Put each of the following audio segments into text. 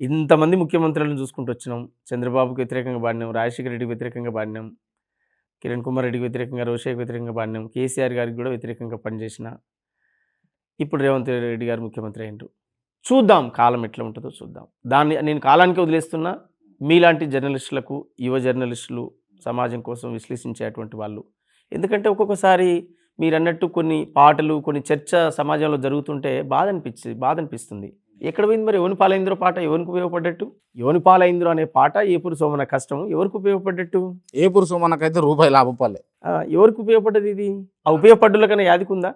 ఇంతమంది ముఖ్యమంత్రులను చూసుకుంటూ వచ్చినాం. చంద్రబాబుకి వ్యతిరేకంగా పాడినాం. రాజశేఖర రెడ్డికి వ్యతిరేకంగా పాడినాం. కిరణ్ కుమార్ రెడ్డికి వ్యతిరేకంగా రోషయ్యకి వ్యతిరేకంగా పాడినాం. కేసీఆర్ గారికి కూడా వ్యతిరేకంగా పనిచేసిన ఇప్పుడు రేవంత్ రెడ్డి గారు ముఖ్యమంత్రి అయినరు చూద్దాం కాలం ఎట్లా ఉంటుందో చూద్దాం. దాన్ని నేను కాలానికి వదిలేస్తున్నా. మీలాంటి జర్నలిస్టులకు యువ జర్నలిస్టులు సమాజం కోసం విశ్లేషించేటువంటి వాళ్ళు. ఎందుకంటే ఒక్కొక్కసారి మీరు అన్నట్టు కొన్ని పాటలు కొన్ని చర్చ సమాజంలో జరుగుతుంటే బాధ అనిపించి బాధ అనిపిస్తుంది. ఎక్కడ పోయింది మరి? ఎవని పాలైంద్రో పాట ఎవరికి ఉపయోగపడ్డట్టు? ఎవని పాలైంద్రో అనే పాట ఏపురు సోమన కష్టం ఎవరికి ఉపయోగపడ్డట్టు? ఏ పురుషు మనకైతే రూపాయి లాభపాలే ఎవరికి ఉపయోగపడ్డది ఇది? ఆ ఉపయోగపడ్డుల కన్నా యాదికుందా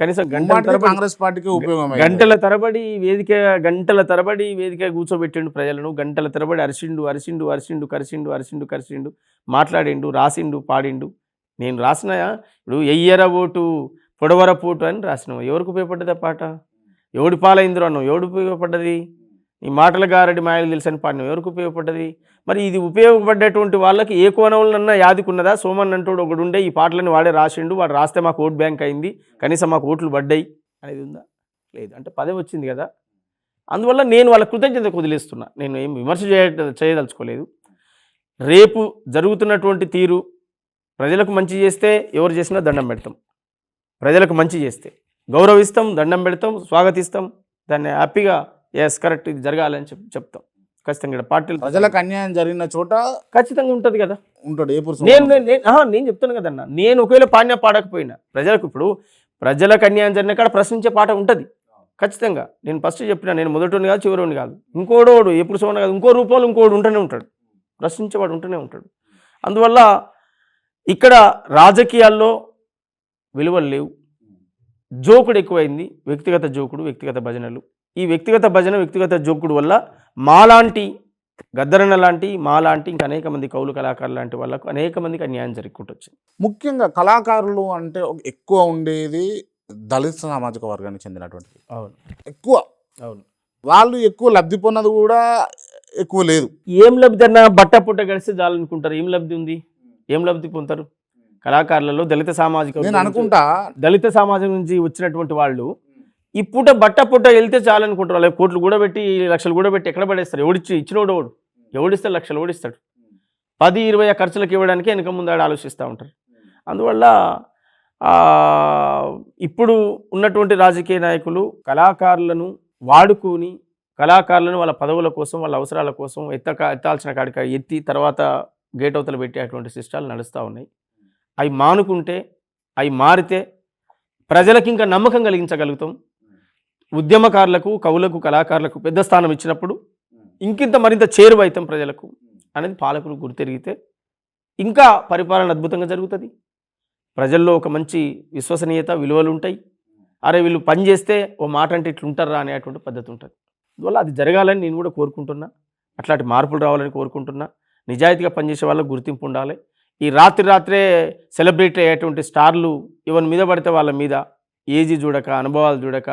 కనీసం గంటల కాంగ్రెస్ పార్టీకి ఉపయోగం గంటల తరబడి వేదిక గంటల తరబడి వేదిక కూర్చోబెట్టిండు ప్రజలను. గంటల తరబడి అరిసిండు అరిసిండు అరిసిండు కరిసిండు అరిసిండు కరిసిండు. మాట్లాడిండు రాసిండు పాడిండు. నేను రాసిన ఇప్పుడు ఎయ్యర ఓటు పొడవర పోటు అని రాసినావు ఎవరికి ఉపయోగపడ్డది ఆ పాట? ఎవడి పాలైందిరో అన్నావు? ఎవడు ఉపయోగపడ్డది? ఈ మాటల గారడి మాయలు తెలిసని పాడినావు. ఎవరికి ఉపయోగపడ్డది? మరి ఇది ఉపయోగపడ్డటువంటి వాళ్ళకి ఏ కోణంలోనన్నా యాదికున్నదా? సోమన్ అంటోడు ఒకడు ఉండే ఈ పాటలను వాడే రాసిండు. వాడు రాస్తే మాకు ఓట్ బ్యాంక్ అయింది. కనీసం మాకు ఓట్లు పడ్డాయి అనేది ఉందా? లేదు. అంటే పదే వచ్చింది కదా. అందువల్ల నేను వాళ్ళ కృతజ్ఞత వదిలేస్తున్నా. నేను ఏం విమర్శ చేయ చేయదలుచుకోలేదు. రేపు జరుగుతున్నటువంటి తీరు ప్రజలకు మంచి చేస్తే ఎవరు చేసినా దండం పెడతాం. ప్రజలకు మంచి చేస్తే. గౌరవిస్తాం దండం పెడతాం స్వాగతిస్తాం. దాన్ని హ్యాపీగా ఎస్ కరెక్ట్ ఇది జరగాలని చెప్ చెప్తాం. ఖచ్చితంగా ఇక్కడ పార్టీలు ప్రజలకు అన్యాయం జరిగిన చోట ఖచ్చితంగా ఉంటుంది కదా. ఉంటాడు ఏ నేను నేను- చెప్తాను కదన్న. నేను ఒకవేళ పాడినా పాడకపోయినా ప్రజలకు ఇప్పుడు ప్రజలకు అన్యాయం జరిగిన కాడ ప్రశ్నించే పాట ఉంటుంది. ఖచ్చితంగా. నేను ఫస్ట్ చెప్పిన నేను మొదటి కాదు చివరి కాదు. ఇంకోడోడు ఎప్పుడు సోన కాదు ఇంకో రూపంలో ఇంకోడు ఉంటూనే ఉంటాడు. ప్రశ్నించేవాడు ఉంటూనే ఉంటాడు. అందువల్ల ఇక్కడ రాజకీయాల్లో విలువలు లేవు. జోకుడు ఎక్కువైంది. వ్యక్తిగత జోకుడు వ్యక్తిగత భజనలు. ఈ వ్యక్తిగత భజన వ్యక్తిగత జోకుడు వల్ల మాలాంటి గద్దరన్న లాంటి మాలాంటి ఇంకా అనేక మంది కౌలు కళాకారులు లాంటి వాళ్ళకు అనేక మందికి అన్యాయం జరుగుకుంటూ వచ్చింది ముఖ్యంగా కళాకారులు అంటే ఎక్కువ ఉండేది దళిత సామాజిక వర్గానికి చెందినటువంటి అవును. ఎక్కువ. అవును. వాళ్ళు ఎక్కువ లబ్ధి పొన్నది కూడా ఎక్కువ లేదు. ఏం లబ్ధి అన్న బట్ట పుట్ట గడిస్తే చాలనుకుంటారు. ఏం లబ్ధి ఉంది? ఏం లబ్ధి పొందుతారు? కళాకారులలో దళిత సామాజిక నేను అనుకుంటా దళిత సమాజం నుంచి వచ్చినటువంటి వాళ్ళు ఈ పూట బట్ట పుట్ట వెళ్తే చాలనుకుంటారు. వాళ్ళకి కోట్లు కూడా పెట్టి లక్షలు కూడా పెట్టి ఎక్కడ పడేస్తారు? ఎవడిచ్చి ఇచ్చినోడు ఎవడు ఎవడిస్తాడు? లక్షలు ఎవడిస్తాడు పది ఇరవై ఖర్చులకు ఇవ్వడానికి వెనక ముందాడు ఆలోచిస్తూ ఉంటారు. అందువల్ల ఇప్పుడు ఉన్నటువంటి రాజకీయ నాయకులు కళాకారులను వాడుకొని కళాకారులను వాళ్ళ పదవుల కోసం వాళ్ళ అవసరాల కోసం ఎత్తక ఎత్తాల్సిన కాడిక ఎత్తి తర్వాత గేట్ అవతల పెట్టేటువంటి సిస్టాలు నడుస్తూ ఉన్నాయి. అవి మానుకుంటే అవి మారితే ప్రజలకు ఇంకా నమ్మకం కలిగించగలుగుతాం. ఉద్యమకారులకు కవులకు కళాకారులకు పెద్ద స్థానం ఇచ్చినప్పుడు ఇంకింత మరింత చేరువైతాం ప్రజలకు అనేది పాలకులు గుర్తెరిగితే ఇంకా పరిపాలన అద్భుతంగా జరుగుతుంది. ప్రజల్లో ఒక మంచి విశ్వసనీయత విలువలు ఉంటాయి అరే వీళ్ళు పని చేస్తే ఓ మాట అంటే ఇట్లా ఉంటారా అనేటువంటి పద్ధతి ఉంటుంది. అందువల్ల అది జరగాలని నేను కూడా కోరుకుంటున్నా. అట్లాంటి మార్పులు రావాలని కోరుకుంటున్నా. నిజాయితీగా పనిచేసే వాళ్ళకు గుర్తింపు ఉండాలి. ఈ రాత్రి రాత్రే సెలబ్రేట్ అయ్యేటువంటి స్టార్లు ఎవరి మీద పడితే వాళ్ళ మీద ఏజీ చూడక అనుభవాలు చూడక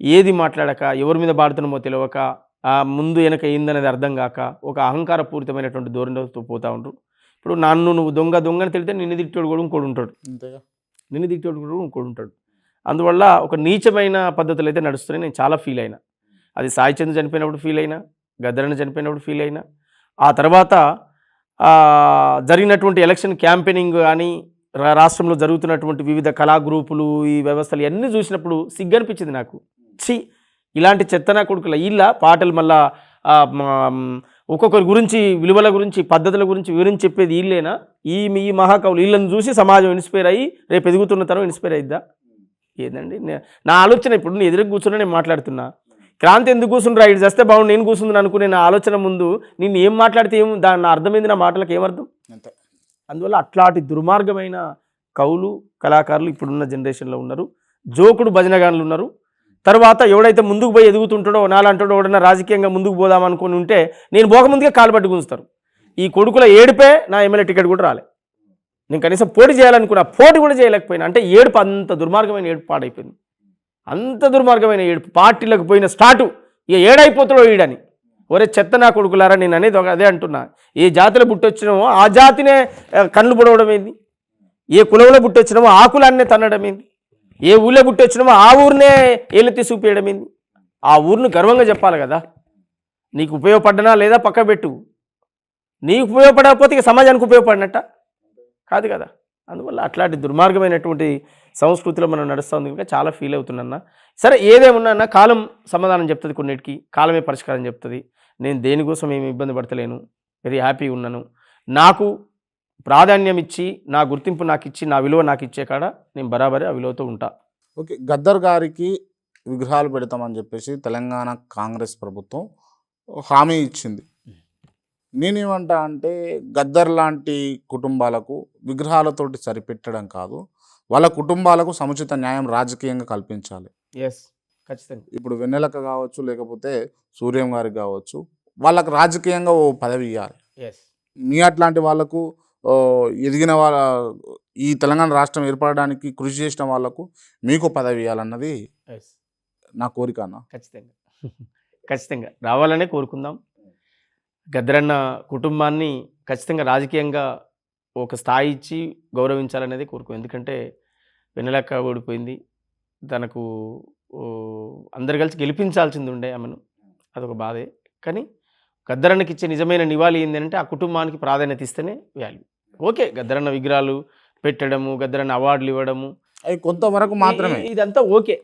ఏది మాట్లాడక ఎవరి మీద పాడుతున్నామో తెలియక ముందు వెనక ఏందనేది అర్థం కాక ఒక అహంకారపూరితమైనటువంటి ధోరణితో పోతా ఉంటారు ఇప్పుడు నన్ను నువ్వు దొంగ దొంగని తెలితే నిన్ను తిట్టోడు కూడా ఇంకోడు ఉంటాడు. నిన్ను తిట్టేవాడు కూడా ఇంకోడు ఉంటాడు. అందువల్ల ఒక నీచమైన పద్ధతులు అయితే నడుస్తున్నాయి. నేను చాలా ఫీల్ అయినా. అది సాయి చంద్ర చనిపోయినప్పుడు ఫీల్ అయినా గద్దరన్న చనిపోయినప్పుడు ఫీల్ అయినా. ఆ తర్వాత జరిగినటువంటి ఎలక్షన్ క్యాంపెయినింగ్ కానీ రా- రాష్ట్రంలో జరుగుతున్నటువంటి వివిధ కళా గ్రూపులు ఈ వ్యవస్థలు ఇవన్నీ చూసినప్పుడు సిగ్గు అనిపించింది నాకు. చి ఇలాంటి చెత్తనా కొడుకుల వీళ్ళ పాటలు మళ్ళా ఒక్కొక్కరి గురించి విలువల గురించి పద్ధతుల గురించి వివరించి చెప్పేది వీళ్ళేనా ఈ ఈ మహాకవులు వీళ్ళని చూసి సమాజం ఇన్స్పైర్ అయ్యి రేపు ఎదుగుతున్న తరం ఇన్స్పైర్ అయిద్దా? ఏందండి? నా ఆలోచన ఇప్పుడు నేను ఎదురు కూర్చున్నా నేను మాట్లాడుతున్నా. క్రాంతి ఎందుకు కూర్చుండ్రా? ఇటు చేస్తే బాగుండు నేను కూర్చుందని అనుకునే నా ఆలోచన ముందు నేను ఏం మాట్లాడితే ఏం దాని నా అర్థమైంది నా మాటలకు ఏమర్థం అంతే. అందువల్ల అట్లాంటి దుర్మార్గమైన కవులు కళాకారులు ఇప్పుడున్న జనరేషన్లో ఉన్నారు. జోకుడు భజనగానులు ఉన్నారు. తర్వాత ఎవడైతే ముందుకు పోయి ఎదుగుతుంటాడో నాలంటాడో ఎవడన్నా రాజకీయంగా ముందుకు పోదాం అనుకుని ఉంటే నేను పోకముందుకే కాలు పట్టి గుంజుతారు ఈ కొడుకుల ఏడుపే నా ఎమ్మెల్యే టికెట్ కూడా రాలే. నేను కనీసం పోటీ చేయాలనుకున్నా పోటీ కూడా చేయలేకపోయినా. అంటే ఏడుపు అంత దుర్మార్గమైన ఏడుపు పాడైపోయింది. అంత దుర్మార్గమైన ఏడు పార్టీలకు పోయిన స్టార్టు ఇక ఏడైపోతాడో ఈడని. ఒరే చెత్త నా కొడుకులారా నేను అనేది ఒక అదే అంటున్నా. ఏ జాతిలో పుట్టొచ్చినామో ఆ జాతినే కళ్ళు పొడవడం ఏంది? ఏ కులంలో పుట్టొచ్చినామో ఆ కులాన్నే తన్నడం ఏంది? ఏ ఊళ్ళో పుట్టొచ్చినామో ఆ ఊరినే ఏలెత్తి చూపేయడం ఏంది? ఆ ఊరిని గర్వంగా చెప్పాలి కదా. నీకు ఉపయోగపడ్డనా లేదా పక్క పెట్టు. నీకు ఉపయోగపడకపోతే ఇక సమాజానికి ఉపయోగపడినట్ట? కాదు కదా. అందువల్ల అట్లాంటి దుర్మార్గమైనటువంటి సంస్కృతిలో మనం నడుస్తుంది కనుక చాలా ఫీల్ అవుతున్నా సరే ఏదేమున్నా కాలం సమాధానం చెప్తుంది కొన్నిటికి కాలమే పరిష్కారం చెప్తుంది. నేను దేనికోసం ఏమి ఇబ్బంది పడతలేను వెరీ హ్యాపీ ఉన్నాను. నాకు ప్రాధాన్యం ఇచ్చి నా గుర్తింపు నాకు ఇచ్చి నా విలువ నాకు ఇచ్చే కాడ నేను బరాబరి ఆ విలువతో ఉంటా. ఓకే గద్దర్ గారికి విగ్రహాలు పెడతామని చెప్పేసి తెలంగాణ కాంగ్రెస్ ప్రభుత్వం హామీ ఇచ్చింది. నేనేమంటా అంటే గద్దర్ లాంటి కుటుంబాలకు విగ్రహాలతోటి సరిపెట్టడం కాదు. వాళ్ళ కుటుంబాలకు సముచిత న్యాయం రాజకీయంగా కల్పించాలి. ఎస్ ఖచ్చితంగా. ఇప్పుడు వెన్నెలక కావచ్చు లేకపోతే సూర్యం గారికి కావచ్చు వాళ్ళకి రాజకీయంగా ఓ పదవి ఇవ్వాలి ఎస్ మీ అట్లాంటి వాళ్ళకు ఎదిగిన వాళ్ళ ఈ తెలంగాణ రాష్ట్రం ఏర్పడడానికి కృషి చేసిన వాళ్ళకు మీకు పదవి ఇవ్వాలన్నది నా కోరిక అన్న. ఖచ్చితంగా. ఖచ్చితంగా. రావాలనే కోరుకుందాం. గద్దరన్న కుటుంబాన్ని ఖచ్చితంగా రాజకీయంగా ఒక స్థాయి ఇచ్చి గౌరవించాలనేది కోరుకో. ఎందుకంటే వెన్నెలక్క ఓడిపోయింది. తనకు అందరు కలిసి గెలిపించాల్సింది ఉండే ఆమెను. అదొక బాధే. కానీ గద్దరన్నకి ఇచ్చే నిజమైన నివాళి ఏంటంటే ఆ కుటుంబానికి ప్రాధాన్యత ఇస్తేనే వాల్యూ. ఓకే గద్దరన్న విగ్రహాలు పెట్టడము గద్దరన్న అవార్డులు ఇవ్వడము కొంతవరకు మాత్రమే. ఇదంతా ఓకే.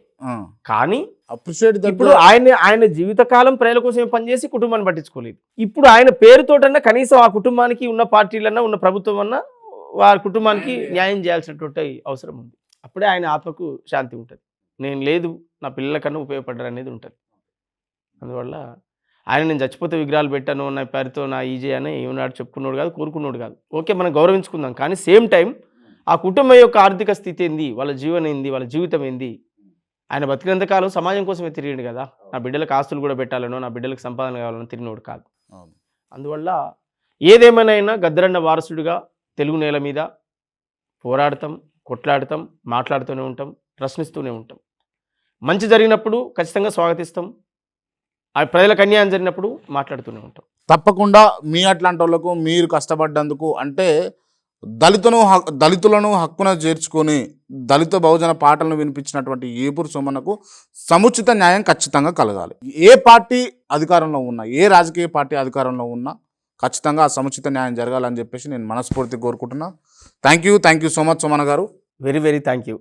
కానీ అప్రిషియేట్ ఇప్పుడు ఆయన ఆయన జీవితకాలం ప్రజల కోసం పనిచేసి కుటుంబాన్ని పట్టించుకోలేదు. ఇప్పుడు ఆయన పేరుతోటన్నా కనీసం ఆ కుటుంబానికి ఉన్న పార్టీలన్నా ఉన్న ప్రభుత్వం అన్నా వారి కుటుంబానికి న్యాయం చేయాల్సినటువంటి అవసరం ఉంది. అప్పుడే ఆయన ఆత్మకు శాంతి ఉంటుంది. నేను లేదు నా పిల్లలకన్నా ఉపయోగపడ్డారు అనేది ఉంటుంది. అందువల్ల ఆయన నేను చచ్చిపోతే విగ్రహాలు పెట్టాను నా పేరుతో నా ఈజీ అని ఏమన్నాడు చెప్పుకున్నాడు కాదు కోరుకున్నాడు కాదు. ఓకే మనం గౌరవించుకుందాం. కానీ సేమ్ టైం ఆ కుటుంబం యొక్క ఆర్థిక స్థితి ఏంది? వాళ్ళ జీవనం ఏంది? వాళ్ళ జీవితం ఏంది? ఆయన బతికినంతకాలం సమాజం కోసమే తిరిగిండు కదా. నా బిడ్డలకు ఆస్తులు కూడా పెట్టాలనో నా బిడ్డలకు సంపాదన కావాలనో తిరిగినోడు కాదు. అందువల్ల ఏదేమైనా గద్దరన్న వారసుడిగా తెలుగు నేల మీద పోరాడతాం కొట్లాడతాం మాట్లాడుతూనే ఉంటాం ప్రశ్నిస్తూనే ఉంటాం. మంచి జరిగినప్పుడు ఖచ్చితంగా స్వాగతిస్తాం. ఆ ప్రజలకు అన్యాయం జరిగినప్పుడు మాట్లాడుతూనే ఉంటాం. తప్పకుండా మీ అట్లాంటి వాళ్ళకు మీరు కష్టపడ్డందుకు అంటే దళితును దళితులను హక్కున చేర్చుకొని దళిత బహుజన పాటలను వినిపించినటువంటి ఏపూరు సోమన్నకు సముచిత న్యాయం ఖచ్చితంగా కలగాలి. ఏ పార్టీ అధికారంలో ఉన్నా ఏ రాజకీయ పార్టీ అధికారంలో ఉన్నా ఖచ్చితంగా ఆ సముచిత న్యాయం జరగాలని చెప్పేసి నేను మనస్ఫూర్తి కోరుకుంటున్నా. Thank you thank you so much Somanna garu. Very very thank you